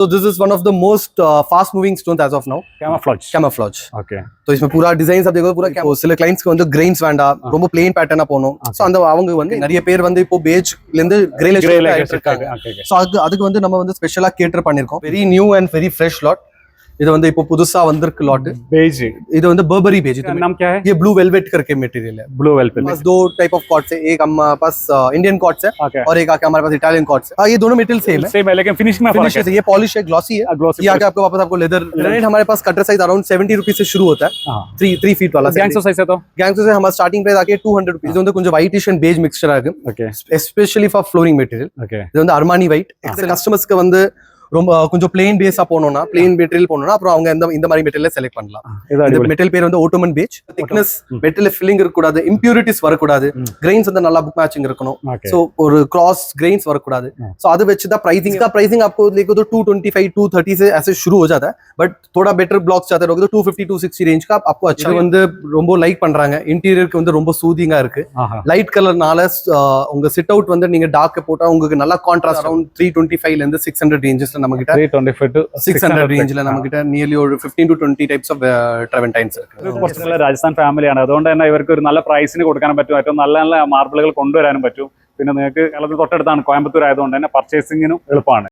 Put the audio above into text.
So this is one of the most uh, fast moving stones as of now. Camouflage Camouflage. Okay तो इसमें पूरा design सब देखो पूरा camo- சில கிளைண்ட்ஸ்க்கு வந்து கிரெயின்ஸ் வேண்டாம் ரொம்ப பிளெயின் பேட்டர்னா போகணும் ஸோ அந்த அவங்க வந்து நிறைய பேர் வந்து இப்போ பேஜ்ல இருந்து கிரேல ग्रे இருக்காங்க ओके ओके ஸோ அதுக்கு அதுக்கு வந்து நம்ம வந்து ஸ்பெஷலா கேட்டர் பண்ணிருக்கோம் very new and very fresh lot இது வந்து இப்போ புதுசா வந்திருக்கு லாட் बेज இது வந்து बर्बरी बेज इसका नाम क्या है ये ब्लू वेलवेट करके मटेरियल है ब्लू वेलवेट बस दो टाइप ऑफ कॉर्ड्स है एक हमारे पास इंडियन कॉर्ड्स है ओके और एक आके हमारे पास इटालियन कॉर्ड्स है हाँ, ये दोनों मेटेरियल सेम है सेम है लेकिन फिनिशिंग में फर्क फिनिश है ये पॉलिश है ग्लॉसी है ग्लोसी ये आके आपको वापस आपको लेदर ग्रेनाइट हमारे पास cutter size around seventy rupees से शुरू होता है हां थ्री थ्री फीट वाला गैंग्सो साइज है तो गैंग्स से हमारा स्टार्टिंग प्राइस आके टू हंड्रेड रुपीज வந்து கொஞ்சம் ஒயிட்டிஷ் அண்ட் பேஜ் மிக்சரா இருக்கு okay especially for flooring material okay இது வந்து அர்மானி ஒயிட் கஸ்டமர்ஸ்க்கு வந்து ரொம்ப கொஞ்சம் பிளெயின் பேஸா போனோம்னா பிளெயின் மெட்டீரியல் போனோம்னா அப்புறம் அவங்க இந்த இந்த மாதிரி மெட்டீரியல் செலக்ட் பண்ணலாம் இது இந்த அடிப்படை மெட்டல் பேர் வந்து ஓட்டோமன் பேஜ் திக்னஸ் ம். மெட்டல் ஃபில்லிங் இருக்கக்கூடாது இம்பியூரிட்டிஸ் வரக்கூடாது ம். கிரெயின்ஸ் வந்து நல்லா புக் மேட்சிங் இருக்கணும் ओके सो ஒரு क्रॉस ग्रेन्स வரக்கூடாது हाँ। सो அது வச்சு தான் प्राइसिंग का प्राइसिंग आपको देखो तो 225 230 से ऐसे शुरू हो जाता है बट थोड़ा बेटर ब्लॉक्स जाते रहोगे तो 250 260 रेंज का आपको अच्छा இது வந்து ரொம்ப லைக் பண்றாங்க இன்டீரியருக்கு வந்து ரொம்ப சூதிங்கா இருக்கு हां हां லைட் கலர்னால உங்க சிட் அவுட் வந்து நீங்க டார்க் போட்டா உங்களுக்கு நல்லா கான்ட்ராஸ்ட் அரௌண்ட் த்ரீ டுவெண்ட்டி ஃபைவ்ல இருந்து சிக்ஸ் ஹண்ட்ரட் ரேஞ்சஸ்ல ടു നിയർലി ഒരു ഫിഫ്റ്റീൻ ടു ഓഫ് രാജസ്ഥാൻ ഫാമിലിയാണ് അതുകൊണ്ട് തന്നെ ഇവർക്ക് ഒരു നല്ല പ്രൈസിന് കൊടുക്കാൻ പറ്റും. ഏറ്റവും നല്ല നല്ല മാർബിളുകൾ കൊണ്ടുവരാനും പറ്റും. പിന്നെ നിങ്ങൾക്ക് കേരളത്തിൽ തൊട്ടടുത്താണ് കോയമ്പത്തൂർ ആയതുകൊണ്ട് തന്നെ പർച്ചേസിംഗിനും എളുപ്പമാണ്.